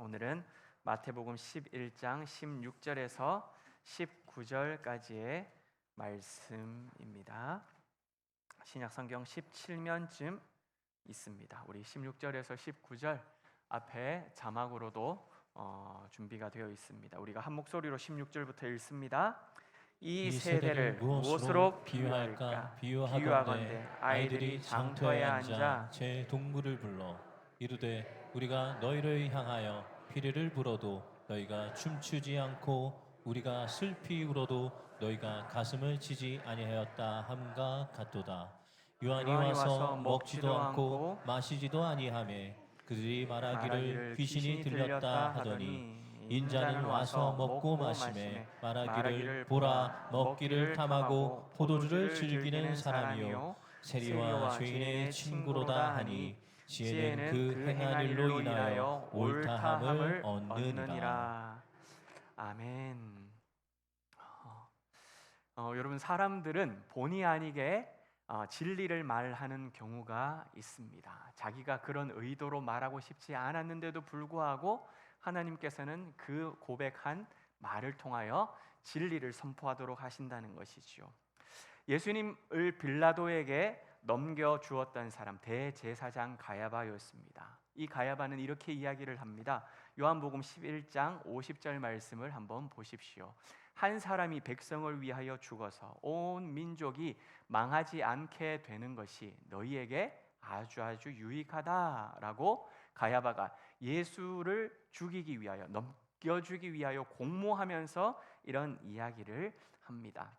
오늘은 마태복음 11장 16절에서 19절까지의 말씀입니다. 신약 성경 17면쯤 있습니다. 우리 16절에서 19절 앞에 자막으로도 어, 준비가 되어 있습니다. 우리가 한 목소리로 16절부터 읽습니다. 이 세대를 무엇으로 비유할까? 비유하건대 아이들이 장터에 앉아 제 동물을 불러 이르되 우리가 너희를 향하여 피리를 불어도 너희가 춤추지 않고 우리가 슬피 울어도 너희가 가슴을 치지 아니하였다 함과 같도다. 요한이 와서 먹지도 않고 마시지도 아니하며 그들이 말하기를 귀신이 들렸다 하더니 인자는 와서 먹고 마시매 말하기를 보라 먹기를 탐하고 포도주를 즐기는 사람이요. 세리와 죄인의 친구로다 하니 지혜는 그 행한 일로 인하여 옳다함을 얻느니라 아멘. 어, 어, 여러분 사람들은 본의 아니게 어, 진리를 말하는 경우가 있습니다. 자기가 그런 의도로 말하고 싶지 않았는데도 불구하고 하나님께서는 그 고백한 말을 통하여 진리를 선포하도록 하신다는 것이지요. 예수님을 빌라도에게 넘겨 주었던 사람 대제사장 가야바였습니다. 이 가야바는 이렇게 이야기를 합니다. 요한복음 11장 50절 말씀을 한번 보십시오. 한 사람이 백성을 위하여 죽어서 온 민족이 망하지 않게 되는 것이 너희에게 아주 아주 유익하다라고 가야바가 예수를 죽이기 위하여 넘겨주기 위하여 공모하면서 이런 이야기를 합니다.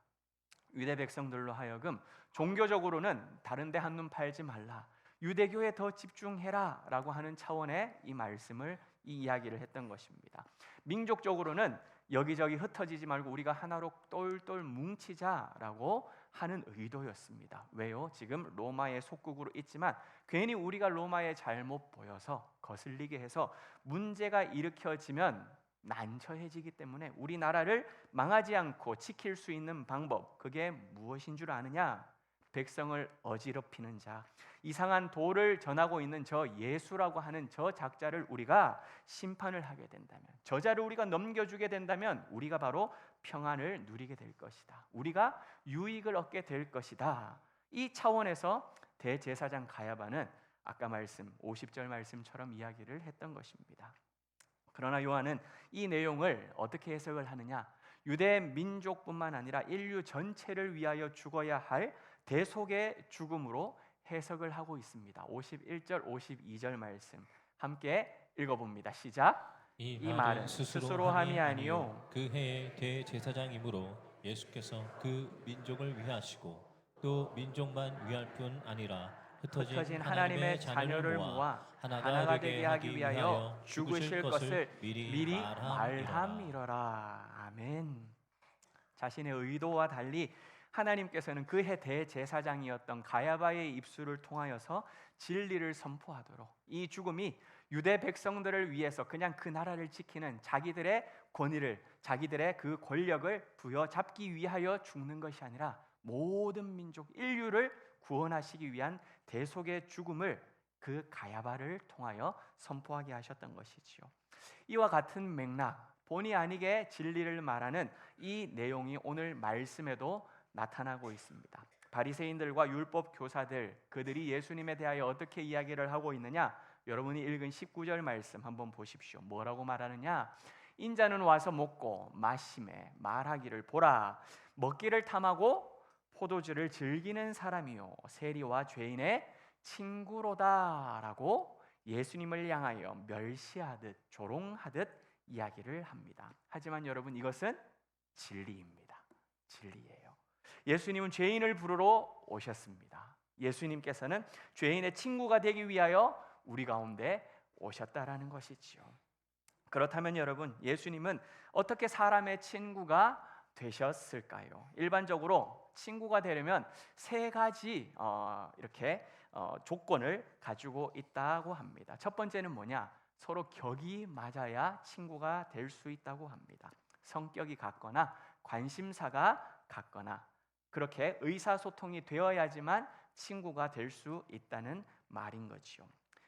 유대 백성들로 하여금 종교적으로는 다른데 한눈 팔지 말라. 유대교에 더 집중해라 라고 하는 차원의 이 말씀을 이 이야기를 했던 것입니다. 민족적으로는 여기저기 흩어지지 말고 우리가 하나로 똘똘 뭉치자라고 하는 의도였습니다. 왜요? 지금 로마의 속국으로 있지만 괜히 우리가 로마에 잘못 보여서 거슬리게 해서 문제가 일으켜지면 난처해지기 때문에 우리나라를 망하지 않고 지킬 수 있는 방법 그게 무엇인 줄 아느냐? 백성을 어지럽히는 자, 이상한 도를 전하고 있는 저 예수라고 하는 저 작자를 우리가 심판을 하게 된다면, 저자를 우리가 넘겨주게 된다면, 우리가 바로 평안을 누리게 될 것이다. 우리가 유익을 얻게 될 것이다. 이 차원에서 대제사장 가야바는 아까 말씀 50절 말씀처럼 이야기를 했던 것입니다. 그러나 요한은 이 내용을 어떻게 해석을 하느냐? 유대 민족뿐만 아니라 인류 전체를 위하여 죽어야 할 대속의 죽음으로 해석을 하고 있습니다. 51절 52절 말씀 함께 읽어봅니다. 시작. 이, 이 말은 스스로 함이 아니요 그 해의 대제사장이므로 예수께서 그 민족을 위하시고 또 민족만 위할 뿐 아니라 흩어진, 흩어진 하나님의 자녀를 모아 하나가 되게 하기 위하여 죽으실 것을 미리 말함이러라. 아멘. 자신의 의도와 달리 하나님께서는 그해 대제사장이었던 가야바의 입술을 통하여서 진리를 선포하도록 이 죽음이 유대 백성들을 위해서 그냥 그 나라를 지키는 자기들의 권위를 자기들의 그 권력을 부여잡기 위하여 죽는 것이 아니라 모든 민족 인류를 구원하시기 위한 대속의 죽음을 그 가야바를 통하여 선포하게 하셨던 것이지요. 이와 같은 맥락 본의 아니게 진리를 말하는 이 내용이 오늘 말씀에도 나타나고 있습니다. 바리새인들과 율법 교사들 그들이 예수님에 대하여 어떻게 이야기를 하고 있느냐? 여러분이 읽은 19절 말씀 한번 보십시오. 뭐라고 말하느냐? 인자는 와서 먹고 마심에 말하기를 보라 먹기를 탐하고 포도주를 즐기는 사람이요 세리와 죄인의 친구로다라고 예수님을 향하여 멸시하듯 조롱하듯 이야기를 합니다. 하지만 여러분 이것은 진리입니다. 진리예요. 예수님은 죄인을 부르러 오셨습니다. 예수님께서는 죄인의 친구가 되기 위하여 우리 가운데 오셨다라는 것이지요. 그렇다면 여러분, 예수님은 어떻게 사람의 친구가 되셨을까요? 일반적으로 친구가 되려면 세 가지 어, 이렇게 어, 조건을 가지고 있다고 합니다. 첫 번째는 뭐냐? 서로 격이 맞아야 친구가 될 수 있다고 합니다. 성격이 같거나 관심사가 같거나 그렇게 의사소통이 되어야지만 친구가 될 수 있다는 말인 거지요.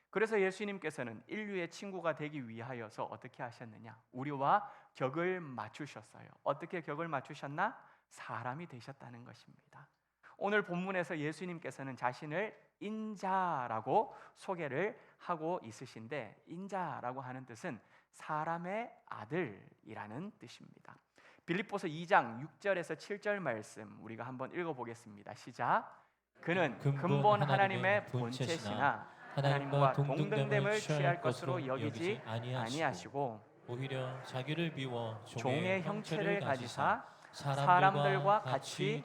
그래서 예수님께서는 인류의 친구가 되기 위하여서 어떻게 하셨느냐? 우리와 격을 맞추셨어요. 어떻게 격을 맞추셨나? 사람이 되셨다는 것입니다. 오늘 본문에서 예수님께서는 자신을 인자라고 소개를 하고 있으신데 인자라고 하는 뜻은 사람의 아들이라는 뜻입니다. 빌립보서 2장 6절에서 7절 말씀 우리가 한번 읽어 보겠습니다. 시작. 그는 근본 하나님의 본체시나 하나님과 동등됨을 취할 것으로 여기지 아니하시고 오히려 자기를 비워 종의 형체를 가지사 사람들과 같이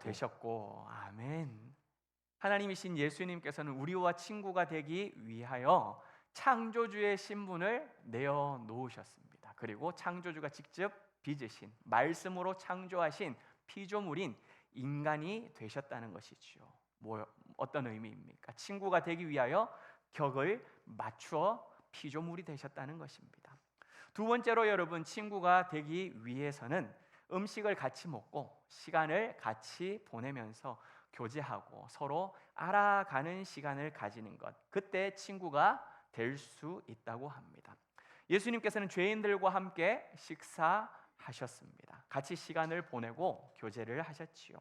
되셨고 아멘. 하나님이신 예수님께서는 우리와 친구가 되기 위하여 창조주의 신분을 내어 놓으셨습니다. 그리고 창조주가 직접 빚으신 말씀으로 창조하신 피조물인 인간이 되셨다는 것이지요. 뭐 어떤 의미입니까? 친구가 되기 위하여 격을 맞추어 피조물이 되셨다는 것입니다. 두 번째로 여러분 친구가 되기 위해서는 음식을 같이 먹고 시간을 같이 보내면서 교제하고 서로 알아가는 시간을 가지는 것. 그때 친구가 될 수 있다고 합니다. 예수님께서는 죄인들과 함께 식사하셨습니다. 같이 시간을 보내고 교제를 하셨지요.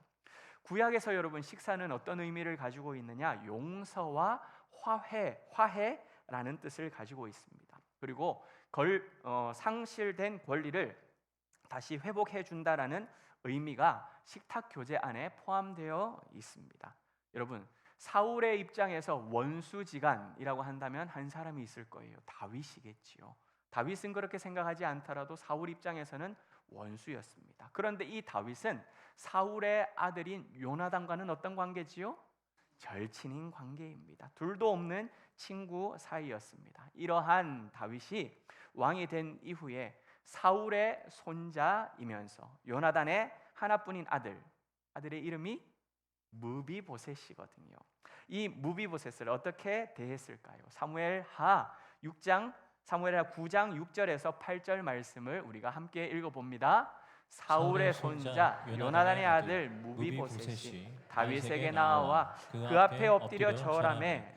구약에서 여러분 식사는 어떤 의미를 가지고 있느냐? 용서와 화해, 화해라는 뜻을 가지고 있습니다. 그리고 걸, 어, 상실된 권리를 다시 회복해 준다라는 의미가 식탁 교제 안에 포함되어 있습니다. 여러분 사울의 입장에서 원수지간이라고 한다면 한 사람이 있을 거예요. 다윗이겠지요. 다윗은 그렇게 생각하지 않더라도 사울 입장에서는 원수였습니다. 그런데 이 다윗은 사울의 아들인 요나단과는 어떤 관계지요? 절친인 관계입니다. 둘도 없는 친구 사이였습니다. 이러한 다윗이 왕이 된 이후에 사울의 손자이면서 요나단의 하나뿐인 아들, 아들의 이름이 무비보셋이거든요. 이 무비보셋을 어떻게 대했을까요? 사무엘 하 6장 사무엘 하 9장 6절에서 8절 말씀을 우리가 함께 읽어 봅니다. 사울의 손자 요나단의 아들 무비보셋이 다윗에게 나와 그 앞에 엎드려 절하매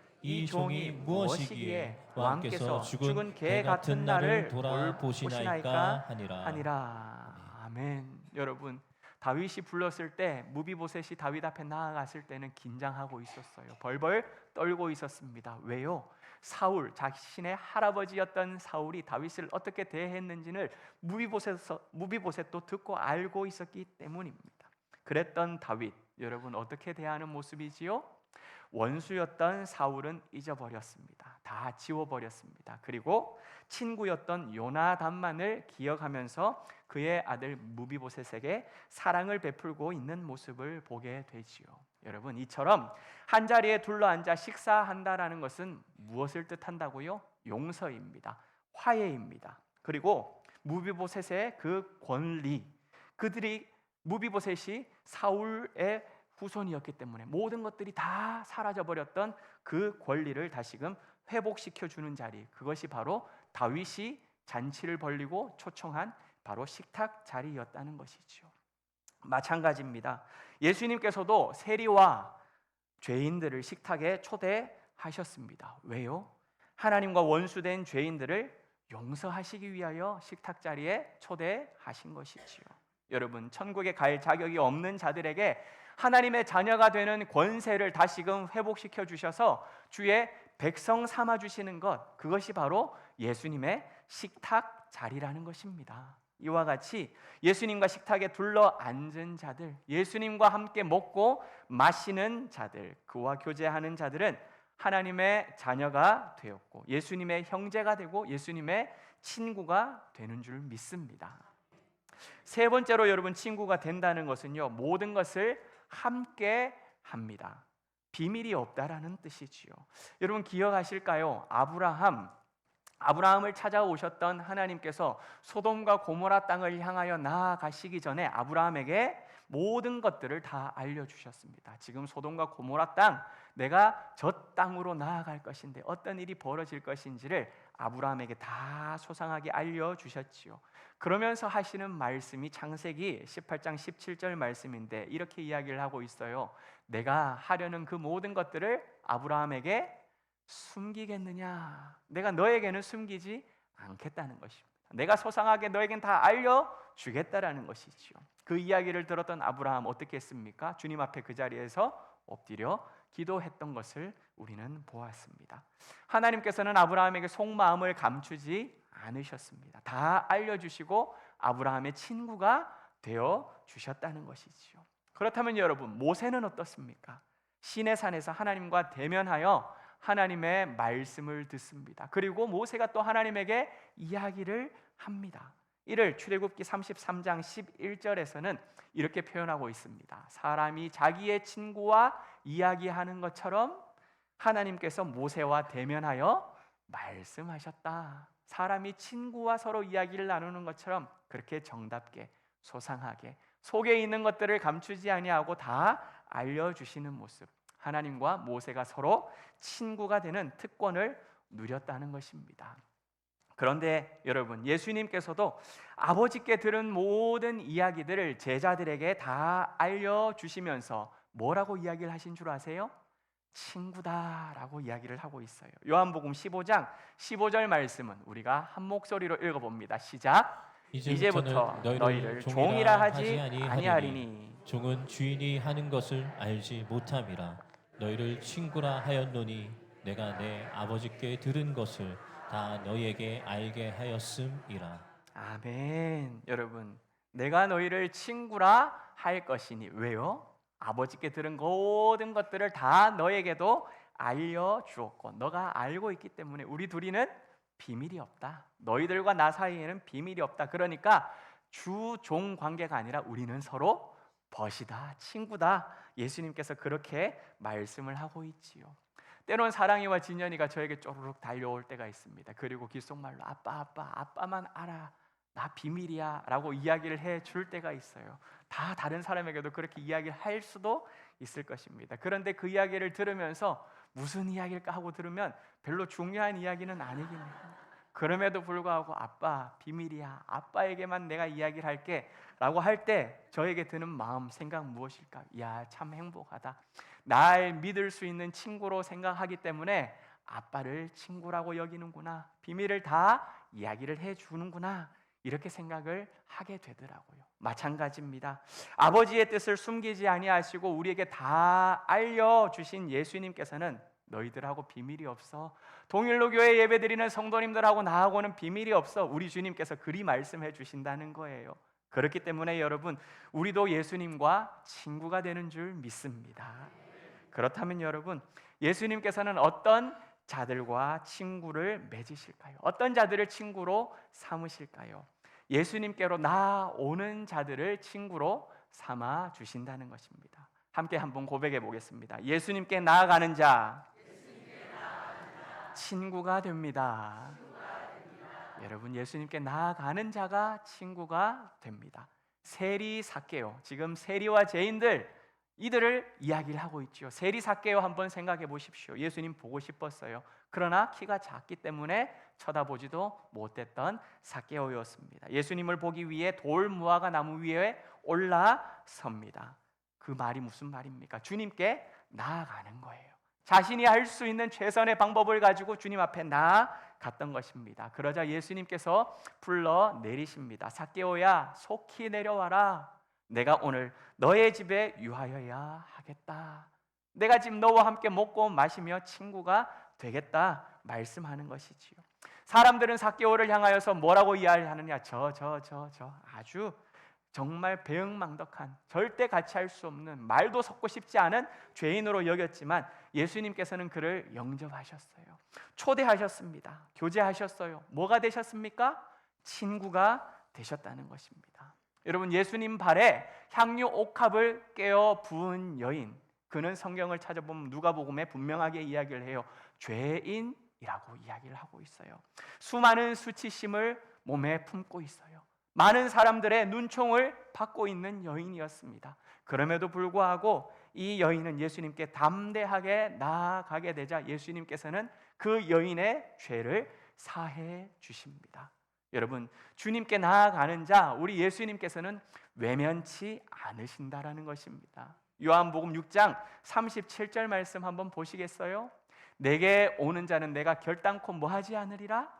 이 종이 무엇이기에 왕께서 죽은 개 같은 나를 돌보시나이까 하니라. 하니라. 아멘. 여러분 다윗이 불렀을 때 무비보셋이 다윗 앞에 나아갔을 때는 긴장하고 있었어요. 벌벌 떨고 있었습니다. 왜요? 사울 자신의 할아버지였던 사울이 다윗을 어떻게 대했는지를 무비보셋 무비보셋도 듣고 알고 있었기 때문입니다. 그랬던 다윗 여러분 어떻게 대하는 모습이지요 원수였던 사울은 잊어버렸습니다. 다 지워버렸습니다. 그리고 친구였던 요나단만을 기억하면서 그의 아들 무비보셋에게 사랑을 베풀고 있는 모습을 보게 되지요. 여러분 이처럼 한 자리에 둘러앉아 식사한다라는 것은 무엇을 뜻한다고요? 용서입니다. 화해입니다. 그리고 무비보셋의 그 권리 그들이 무비보셋이 사울의 후손이었기 때문에 모든 것들이 다 사라져 버렸던 그 권리를 다시금 회복시켜 주는 자리 그것이 바로 다윗이 잔치를 벌리고 초청한 바로 식탁 자리였다는 것이지요. 마찬가지입니다. 예수님께서도 세리와 죄인들을 식탁에 초대하셨습니다. 왜요? 하나님과 원수된 죄인들을 용서하시기 위하여 식탁 자리에 초대하신 것이지요. 여러분, 천국에 갈 자격이 없는 자들에게 하나님의 자녀가 되는 권세를 다시금 회복시켜 주셔서 주의 백성 삼아 주시는 것 그것이 바로 예수님의 식탁 자리라는 것입니다. 이와 같이 예수님과 식탁에 둘러 앉은 자들, 예수님과 함께 먹고 마시는 자들, 그와 교제하는 자들은 하나님의 자녀가 되었고 예수님의 형제가 되고 예수님의 친구가 되는 줄 믿습니다. 세 번째로 여러분 친구가 된다는 것은요. 모든 것을 함께 합니다. 비밀이 없다라는 뜻이지요. 여러분 기억하실까요? 아브라함 아브라함을 찾아오셨던 하나님께서 소돔과 고모라 땅을 향하여 나아가시기 전에 아브라함에게 모든 것들을 다 알려주셨습니다. 지금 소돔과 고모라 땅, 내가 저 땅으로 나아갈 것인데 어떤 일이 벌어질 것인지를 아브라함에게 다 소상하게 알려 주셨지요. 그러면서 하시는 말씀이 창세기 18장 17절 말씀인데 이렇게 이야기를 하고 있어요. 내가 하려는 그 모든 것들을 아브라함에게 숨기겠느냐? 내가 너에게는 숨기지 않겠다는 것입니다. 내가 소상하게 너에겐 다 알려 주겠다라는 것이지요. 그 이야기를 들었던 아브라함 어떻게 했습니까? 주님 앞에 그 자리에서 엎드려 기도했던 것을 우리는 보았습니다. 하나님께서는 아브라함에게 속마음을 감추지 않으셨습니다. 다 알려주시고 아브라함의 친구가 되어 주셨다는 것이지요. 그렇다면 여러분 모세는 어떻습니까? 시내 산에서 하나님과 대면하여 하나님의 말씀을 듣습니다. 그리고 모세가 또 하나님에게 이야기를 합니다. 이를 출애굽기 33장 11절에서는 이렇게 표현하고 있습니다. 사람이 자기의 친구와 이야기하는 것처럼 하나님께서 모세와 대면하여 말씀하셨다. 사람이 친구와 서로 이야기를 나누는 것처럼 그렇게 정답게 소상하게 속에 있는 것들을 감추지 아니하고 다 알려 주시는 모습. 하나님과 모세가 서로 친구가 되는 특권을 누렸다는 것입니다. 그런데 여러분, 예수님께서도 아버지께 들은 모든 이야기들을 제자들에게 다 알려 주시면서 뭐라고 이야기를 하신 줄 아세요? 친구다라고 이야기를 하고 있어요. 요한복음 15장 15절 말씀은 우리가 한 목소리로 읽어 봅니다. 시작. 이제부터 너희를 종이라 하지 아니하리니 종은 주인이 하는 것을 알지 못함이라 너희를 친구라 하였노니 내가 내 아버지께 들은 것을 다 너희에게 알게 하였음이라 아멘. 여러분, 내가 너희를 친구라 할 것이니 왜요? 아버지께 들은 모든 것들을 다 너에게도 알려 주었고 너가 알고 있기 때문에 우리 둘이는 비밀이 없다. 너희들과 나 사이에는 비밀이 없다. 그러니까 주종 관계가 아니라 우리는 서로 벗이다, 친구다. 예수님께서 그렇게 말씀을 하고 있지요. 때론 사랑이와 진연이가 저에게 쪼르륵 달려올 때가 있습니다. 그리고 귓속말로 아빠 아빠 아빠만 알아. 나 비밀이야 라고 이야기를 해 줄 때가 있어요. 다 다른 사람에게도 그렇게 이야기를 할 수도 있을 것입니다. 그런데 그 이야기를 들으면서 무슨 이야기일까 하고 들으면 별로 중요한 이야기는 아니긴 해요. 그럼에도 불구하고 아빠 비밀이야. 아빠에게만 내가 이야기를 할게 라고 할 때 저에게 드는 마음 생각 무엇일까? 야, 참 행복하다. 날 믿을 수 있는 친구로 생각하기 때문에 아빠를 친구라고 여기는구나. 비밀을 다 이야기를 해 주는구나. 이렇게 생각을 하게 되더라고요. 마찬가지입니다. 아버지의 뜻을 숨기지 아니하시고 우리에게 다 알려 주신 예수님께서는 너희들하고 비밀이 없어. 동일로 교회 예배드리는 성도님들하고 나하고는 비밀이 없어. 우리 주님께서 그리 말씀해 주신다는 거예요. 그렇기 때문에 여러분, 우리도 예수님과 친구가 되는 줄 믿습니다. 그렇다면 여러분, 예수님께서는 어떤 자들과 친구를 맺으실까요? 어떤 자들을 친구로 삼으실까요? 예수님께로 나오는 자들을 친구로 삼아 주신다는 것입니다. 함께 한번 고백해 보겠습니다. 예수님께 나아가는 자, 친구가 됩니다. 여러분 예수님께 나아가는 자가 친구가 됩니다. 세리 사케요. 지금 세리와 죄인들 이들을 이야기를 하고 있죠. 세리 사케요 한번 생각해 보십시오. 예수님 보고 싶었어요. 그러나 키가 작기 때문에 쳐다보지도 못했던 사케오였습니다. 예수님을 보기 위해 돌 무화과 나무 위에 올라섭니다. 그 말이 무슨 말입니까? 주님께 나아가는 거예요. 자신이 할 수 있는 최선의 방법을 가지고 주님 앞에 나아갔던 것입니다. 그러자 예수님께서 불러 내리십니다. 사케오야, 속히 내려와라. 내가 오늘 너의 집에 유하여야 하겠다. 내가 지금 너와 함께 먹고 마시며 친구가 되겠다 말씀하는 것이지요. 사람들은 사개오를 향하여서 뭐라고 이야기하느냐? 저 저 저 저 아주 정말 배응망덕한 절대 같이 할 수 없는 말도 섞고 싶지 않은 죄인으로 여겼지만 예수님께서는 그를 영접하셨어요. 초대하셨습니다. 교제하셨어요. 뭐가 되셨습니까? 친구가 되셨다는 것입니다. 여러분 예수님 발에 향유 옥합을 깨어 부은 여인 그는 성경을 찾아보면 누가복음에 분명하게 이야기를 해요. 여인이라고 이야기를 하고 있어요. 수많은 수치심을 몸에 품고 있어요. 많은 사람들의 눈총을 받고 있는 여인이었습니다. 그럼에도 불구하고 이 여인은 예수님께 담대하게 나아가게 되자 예수님께서는 그 여인의 죄를 사해 주십니다. 여러분, 주님께 나아가는 자 우리 예수님께서는 외면치 않으신다라는 것입니다. 요한복음 6장 37절 말씀 한번 보시겠어요? 내게 오는 자는 내가 결단코 뭐 하지 않으리라?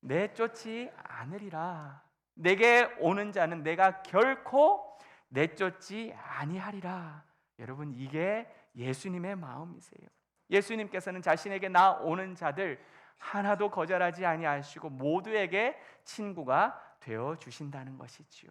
내쫓지 않으리라. 내게 오는 자는 내가 결코 내쫓지 아니하리라. 여러분 이게 예수님의 마음이세요. 예수님께서는 자신에게 나오는 자들 하나도 거절하지 아니하시고 모두에게 친구가 되어 주신다는 것이지요.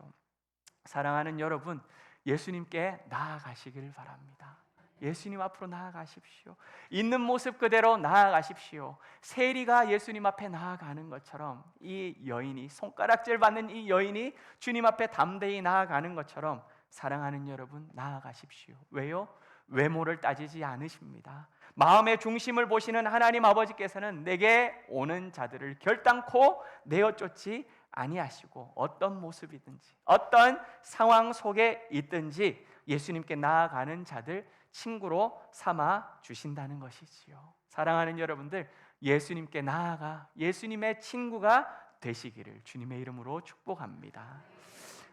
사랑하는 여러분, 예수님께 나아가시길 바랍니다. 예수님 앞으로 나아가십시오. 있는 모습 그대로 나아가십시오. 세리가 예수님 앞에 나아가는 것처럼 이 여인이 손가락질 받는 이 여인이 주님 앞에 담대히 나아가는 것처럼 사랑하는 여러분 나아가십시오. 왜요? 외모를 따지지 않으십니다. 마음의 중심을 보시는 하나님 아버지께서는 내게 오는 자들을 결단코 내어 쫓지 아니하시고 어떤 모습이든지 어떤 상황 속에 있든지 예수님께 나아가는 자들 친구로 삼아 주신다는 것이지요. 사랑하는 여러분들 예수님께 나아가 예수님의 친구가 되시기를 주님의 이름으로 축복합니다.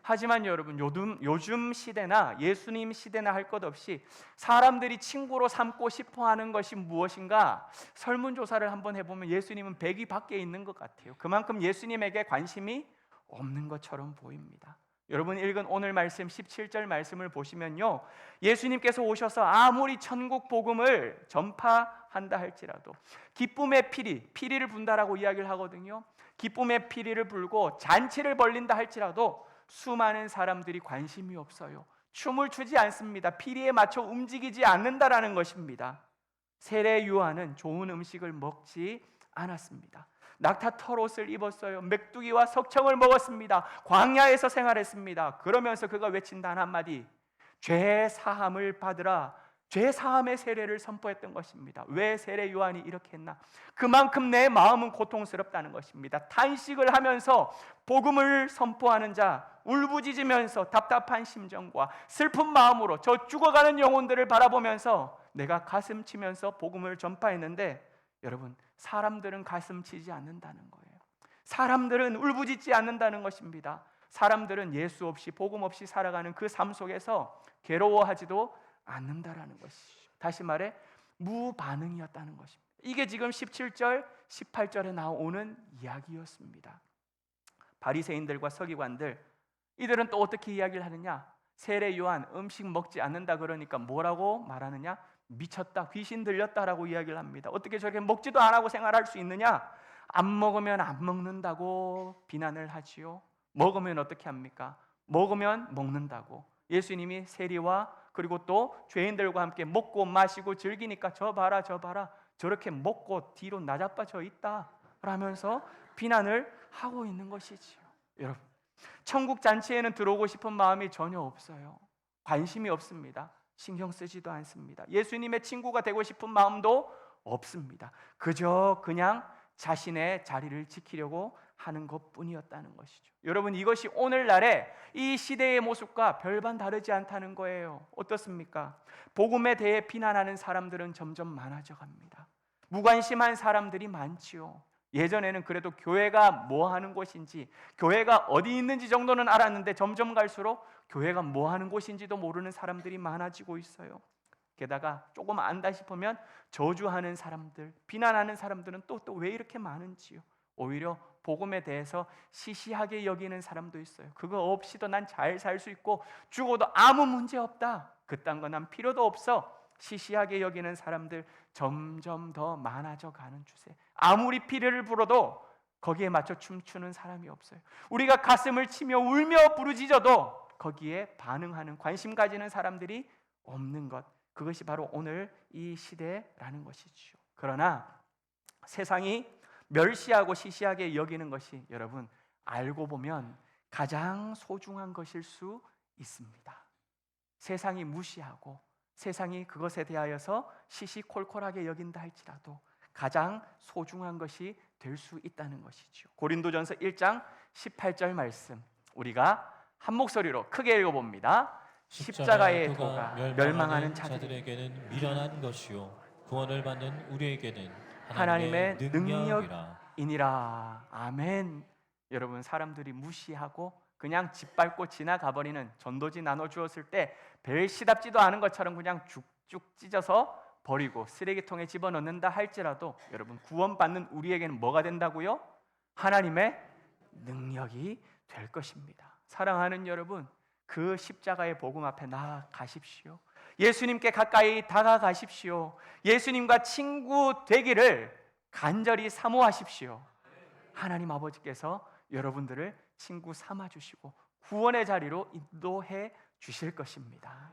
하지만 여러분 요즘 요즘 시대나 예수님 시대나 할 것 없이 사람들이 친구로 삼고 싶어 하는 것이 무엇인가 설문 조사를 한번 해 보면 예수님은 100위 밖에 있는 것 같아요. 그만큼 예수님에게 관심이 없는 것처럼 보입니다. 여러분 읽은 오늘 말씀 17절 말씀을 보시면요. 예수님께서 오셔서 아무리 천국 복음을 전파한다 할지라도 기쁨의 피리, 피리를 분다라고 이야기를 하거든요. 기쁨의 피리를 불고 잔치를 벌린다 할지라도 수많은 사람들이 관심이 없어요. 춤을 추지 않습니다. 피리에 맞춰 움직이지 않는다라는 것입니다. 세례 요한은 좋은 음식을 먹지 않았습니다. 낙타 털옷을 입었어요. 맥두기와 석청을 먹었습니다. 광야에서 생활했습니다. 그러면서 그가 외친 단 한마디 죄 사함을 받으라. 죄 사함의 세례를 선포했던 것입니다. 왜 세례 요한이 이렇게 했나? 그만큼 내 마음은 고통스럽다는 것입니다. 탄식을 하면서 복음을 선포하는 자, 울부짖으면서 답답한 심정과 슬픈 마음으로 저 죽어가는 영혼들을 바라보면서 내가 가슴 치면서 복음을 전파했는데 여러분 사람들은 가슴 치지 않는다는 거예요. 사람들은 울부짖지 않는다는 것입니다. 사람들은 예수 없이 복음 없이 살아가는 그 삶 속에서 괴로워하지도 않는다라는 것이죠. 다시 말해 무반응이었다는 것입니다. 이게 지금 17절, 18절에 나오는 이야기였습니다. 바리새인들과 서기관들 이들은 또 어떻게 이야기를 하느냐? 세례 요한 음식 먹지 않는다 그러니까 뭐라고 말하느냐? 미쳤다, 귀신 들렸다라고 이야기를 합니다. 어떻게 저렇게 먹지도 안 하고 생활할 수 있느냐? 안 먹으면 안 먹는다고 비난을 하지요. 먹으면 어떻게 합니까? 먹으면 먹는다고. 예수님이 세리와 그리고 또 죄인들과 함께 먹고 마시고 즐기니까 저 봐라 저 봐라 저렇게 먹고 뒤로 나자빠져 있다 라면서 비난을 하고 있는 것이지요. 여러분 천국 잔치에는 들어오고 싶은 마음이 전혀 없어요. 관심이 없습니다. 신경 쓰지도 않습니다. 예수님의 친구가 되고 싶은 마음도 없습니다. 그저 그냥 자신의 자리를 지키려고 하는 것 뿐이었다는 것이죠. 여러분 이것이 오늘날의 이 시대의 모습과 별반 다르지 않다는 거예요. 어떻습니까? 복음에 대해 비난하는 사람들은 점점 많아져 갑니다. 무관심한 사람들이 많지요. 예전에는 그래도 교회가 뭐 하는 곳인지, 교회가 어디 있는지 정도는 알았는데 점점 갈수록 교회가 뭐 하는 곳인지도 모르는 사람들이 많아지고 있어요. 게다가 조금 안다 싶으면 저주하는 사람들, 비난하는 사람들은 또 또 왜 이렇게 많은지요. 오히려 복음에 대해서 시시하게 여기는 사람도 있어요. 그거 없이도 난 잘 살 수 있고 죽어도 아무 문제 없다. 그딴 거 난 필요도 없어. 시시하게 여기는 사람들 점점 더 많아져 가는 추세. 아무리 피를 불어도 거기에 맞춰 춤추는 사람이 없어요. 우리가 가슴을 치며 울며 부르짖어도 거기에 반응하는 관심 가지는 사람들이 없는 것. 그것이 바로 오늘 이 시대라는 것이죠. 그러나 세상이 멸시하고 시시하게 여기는 것이 여러분 알고 보면 가장 소중한 것일 수 있습니다. 세상이 무시하고 세상이 그것에 대하여서 시시콜콜하게 여긴다 할지라도 가장 소중한 것이 될 수 있다는 것이죠. 고린도전서 1장 18절 말씀 우리가 한 목소리로 크게 읽어 봅니다. 십자가의 도가 멸망하는 자들에게 자들에게는 미련한 것이요 구원을 받는 우리에게는 하나님의 하나님의 능력- 능력이라. 이니라 아멘. 여러분 사람들이 무시하고 그냥 짓밟고 지나가 버리는 전도지 나눠 주었을 때별 시답지도 않은 것처럼 그냥 쭉쭉 찢어서 버리고 쓰레기통에 집어넣는다 할지라도 여러분 구원받는 우리에게는 뭐가 된다고요? 하나님의 능력이 될 것입니다. 사랑하는 여러분, 그 십자가의 복음 앞에 나아가십시오. 예수님께 가까이 다가가십시오. 예수님과 친구 되기를 간절히 사모하십시오. 하나님 아버지께서 여러분들을 친구 삼아 주시고 구원의 자리로 인도해 주실 것입니다.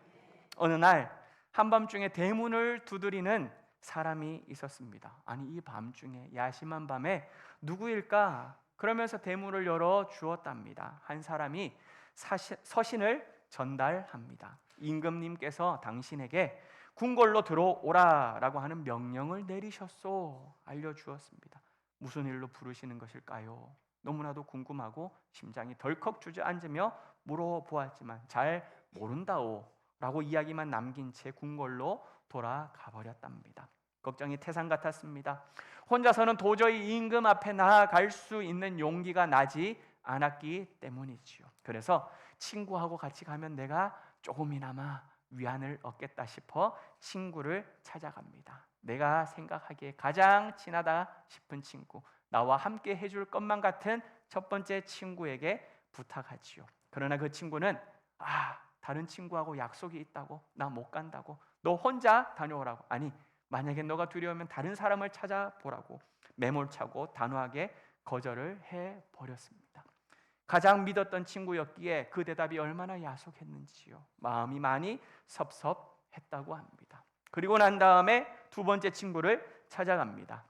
어느 날 한밤중에 대문을 두드리는 사람이 있었습니다. 아니 이 밤중에 야심한 밤에 누구일까? 그러면서 대문을 열어 주었답니다. 한 사람이 사시, 서신을 전달합니다. 임금님께서 당신에게 궁궐로 들어오라라고 하는 명령을 내리셨소 알려주었습니다. 무슨 일로 부르시는 것일까요? 너무나도 궁금하고 심장이 덜컥 주저앉으며 물어보았지만 잘 모른다오라고 이야기만 남긴 채 궁궐로 돌아가 버렸답니다. 걱정이 태산 같았습니다. 혼자서는 도저히 임금 앞에 나아갈 수 있는 용기가 나지 않았기 때문이지요. 그래서 친구하고 같이 가면 내가 조금이나마 위안을 얻겠다 싶어 친구를 찾아갑니다. 내가 생각하기에 가장 친하다 싶은 친구, 나와 함께 해줄 것만 같은 첫 번째 친구에게 부탁하지요. 그러나 그 친구는 아 다른 친구하고 약속이 있다고 나 못 간다고 너 혼자 다녀오라고 아니 만약에 너가 두려우면 다른 사람을 찾아보라고 매몰차고 단호하게 거절을 해 버렸습니다. 가장 믿었던 친구였기에 그 대답이 얼마나 야속했는지요. 마음이 많이 섭섭했다고 합니다. 그리고 난 다음에 두 번째 친구를 찾아갑니다.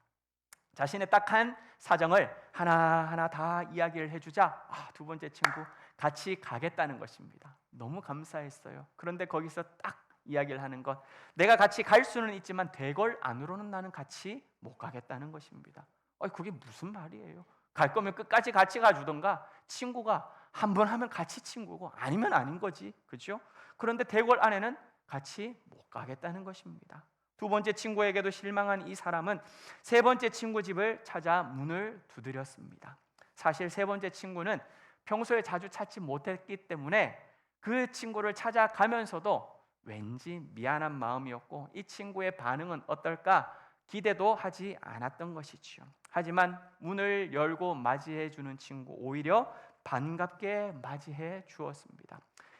자신의 딱한 사정을 하나하나 다 이야기를 해주자 아, 두 번째 친구 같이 가겠다는 것입니다. 너무 감사했어요. 그런데 거기서 딱 이야기를 하는 것 내가 같이 갈 수는 있지만 대궐 안으로는 나는 같이 못 가겠다는 것입니다. 아, 그게 무슨 말이에요? 갈 거면 끝까지 같이 가주던가 친구가 한 번 하면 같이 친구고 아니면 아닌 거지 그죠? 그런데 대궐 안에는 같이 못 가겠다는 것입니다. 두 번째 친구에게도 실망한 이 사람은 세 번째 친구 집을 찾아 문을 두드렸습니다. 사실 세 번째 친구는 평소에 자주 찾지 못했기 때문에 그 친구를 찾아가면서도 왠지 미안한 마음이었고 이 친구의 반응은 어떨까 기대도 하지 않았던 것이지요. 하지만 문을 열고 맞이해 주는 친구 오히려 반갑게 맞이해 주었습니다.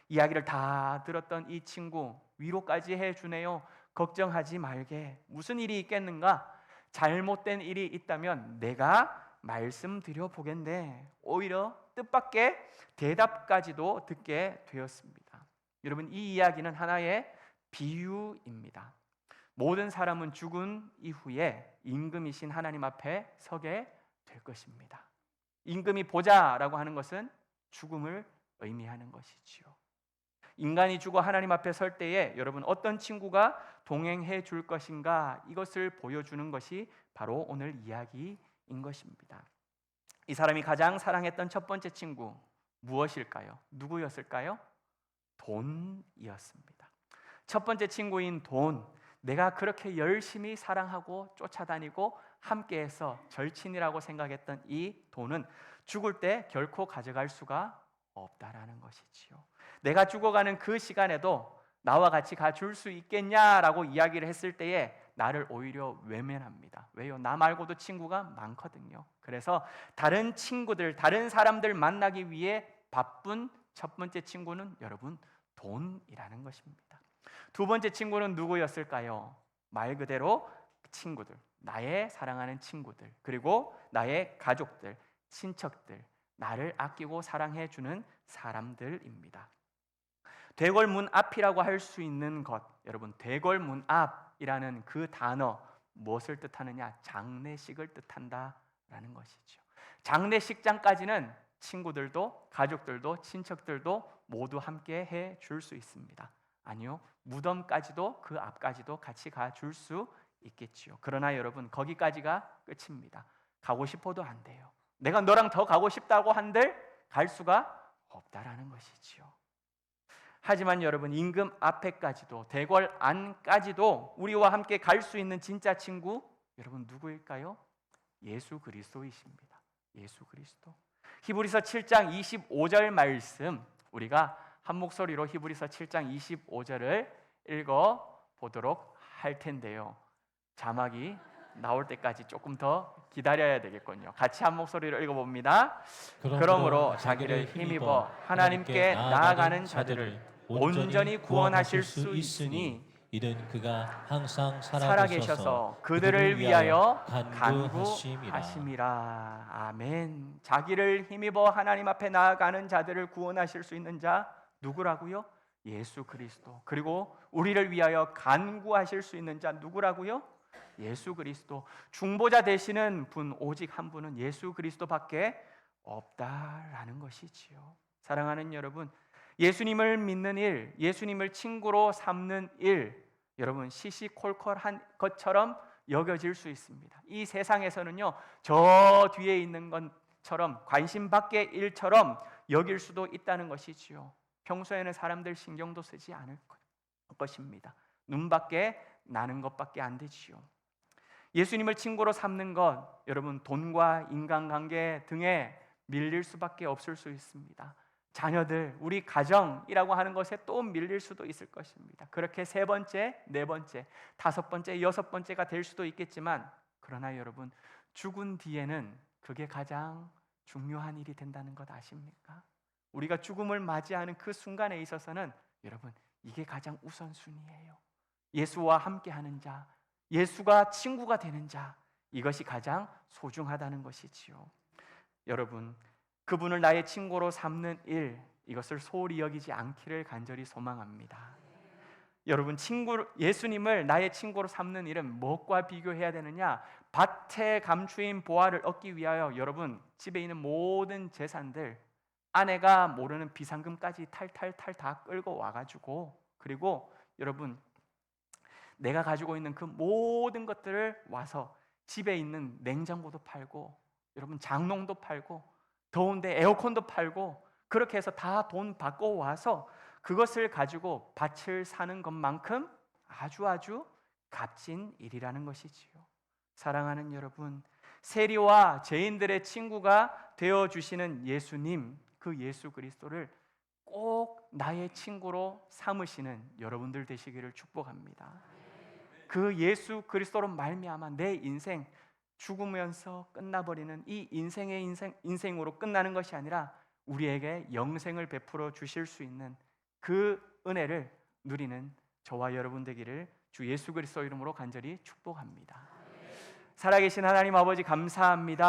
이야기를 다 들었던 이 친구 위로까지 해 주네요. 걱정하지 말게. 무슨 일이 있겠는가? 잘못된 일이 있다면 내가 말씀드려 보겠네. 오히려 뜻밖의 대답까지도 듣게 되었습니다. 여러분 이 이야기는 하나의 비유입니다. 모든 사람은 죽은 이후에 임금이신 하나님 앞에 서게 될 것입니다. 임금이 보자라고 하는 것은 죽음을 의미하는 것이지요. 인간이 죽어 하나님 앞에 설 때에 여러분 어떤 친구가 동행해 줄 것인가 이것을 보여주는 것이 바로 오늘 이야기인 것입니다. 이 사람이 가장 사랑했던 첫 번째 친구 무엇일까요? 누구였을까요? 돈이었습니다. 첫 번째 친구인 돈, 내가 그렇게 열심히 사랑하고 쫓아다니고 함께해서 절친이라고 생각했던 이 돈은 죽을 때 결코 가져갈 수가 없다라는 것이지요. 내가 죽어가는 그 시간에도 나와 같이 가줄 수 있겠냐라고 이야기를 했을 때에 나를 오히려 외면합니다. 왜요? 나 말고도 친구가 많거든요. 그래서 다른 친구들, 다른 사람들 만나기 위해 바쁜 첫 번째 친구는 여러분 돈이라는 것입니다. 두 번째 친구는 누구였을까요? 말 그대로 친구들, 나의 사랑하는 친구들, 그리고 나의 가족들, 친척들, 나를 아끼고 사랑해 주는 사람들입니다. 대궐문 앞이라고 할 수 있는 것, 여러분 대궐문 앞이라는 그 단어 무엇을 뜻하느냐? 장례식을 뜻한다라는 것이죠. 장례식장까지는 친구들도 가족들도 친척들도 모두 함께 해 줄 수 있습니다. 아니요. 무덤까지도 그 앞까지도 같이 가 줄 수 있겠지요. 그러나 여러분 거기까지가 끝입니다. 가고 싶어도 안 돼요. 내가 너랑 더 가고 싶다고 한들 갈 수가 없다라는 것이지요. 하지만 여러분 임금 앞에까지도 대궐 안까지도 우리와 함께 갈 수 있는 진짜 친구 여러분 누구일까요? 예수 그리스도이십니다. 예수 그리스도. 히브리서 7장 25절 말씀 우리가 한 목소리로 히브리서 7장 25절을 읽어 보도록 할 텐데요. 자막이 나올 때까지 조금 더 기다려야 되겠군요. 같이 한 목소리로 읽어 봅니다. 그러므로 자기를 힘입어 하나님께 나아가는 자들을 온전히 구원하실 수 있으니 이는 그가 항상 살아계셔서 그들을 위하여. 간구하심이라. 아멘. 자기를 힘입어 하나님 앞에 나아가는 자들을 구원하실 수 있는 자 누구라고요? 예수 그리스도. 그리고 우리를 위하여 간구하실 수 있는 자 누구라고요? 예수 그리스도. 중보자 되시는 분 오직 한 분은 예수 그리스도밖에 없다라는 것이지요. 사랑하는 여러분, 예수님을 믿는 일, 예수님을 친구로 삼는 일, 여러분 시시콜콜한 것처럼 여겨질 수 있습니다. 이 세상에서는요, 저 뒤에 있는 것처럼 관심 밖의 일처럼 여길 수도 있다는 것이지요. 평소에는 사람들 신경도 쓰지 않을 것- 것입니다. 눈밖에 나는 것밖에 안 되지요. 예수님을 친구로 삼는 것, 여러분 돈과 인간관계 등에 밀릴 수밖에 없을 수 있습니다. 자녀들, 우리 가정이라고 하는 것에 또 밀릴 수도 있을 것입니다. 그렇게 세 번째, 네 번째, 다섯 번째, 여섯 번째가 될 수도 있겠지만, 그러나 여러분, 죽은 뒤에는 그게 가장 중요한 일이 된다는 것 아십니까? 우리가 죽음을 맞이하는 그 순간에 있어서는 여러분, 이게 가장 우선순위예요. 예수와 함께하는 자, 예수가 친구가 되는 자, 이것이 가장 소중하다는 것이지요. 여러분, 그분을 나의 친구로 삼는 일, 이것을 소홀히 여기지 않기를 간절히 소망합니다. 여러분, 친구 예수님을 나의 친구로 삼는 일은 무엇과 비교해야 되느냐? 밭에 감추인 보화를 얻기 위하여 여러분 집에 있는 모든 재산들 아내가 모르는 비상금까지 탈탈탈 다 끌고 와가지고 그리고 여러분 내가 가지고 있는 그 모든 것들을 와서 집에 있는 냉장고도 팔고 여러분 장롱도 팔고 더운데 에어컨도 팔고 그렇게 해서 다 돈 받고 와서 그것을 가지고 밭을 사는 것만큼 아주 아주 값진 일이라는 것이지요. 사랑하는 여러분, 세리와 죄인들의 친구가 되어 주시는 예수님, 그 예수 그리스도를 꼭 나의 친구로 삼으시는 여러분들 되시기를 축복합니다. 그 예수 그리스도로 말미암아 내 인생 죽으면서 끝나버리는 이 인생의 인생 인생으로 끝나는 것이 아니라 우리에게 영생을 베풀어 주실 수 있는 그 은혜를 누리는 저와 여러분 되기를 주 예수 그리스도 이름으로 간절히 축복합니다. 살아계신 하나님 아버지 감사합니다.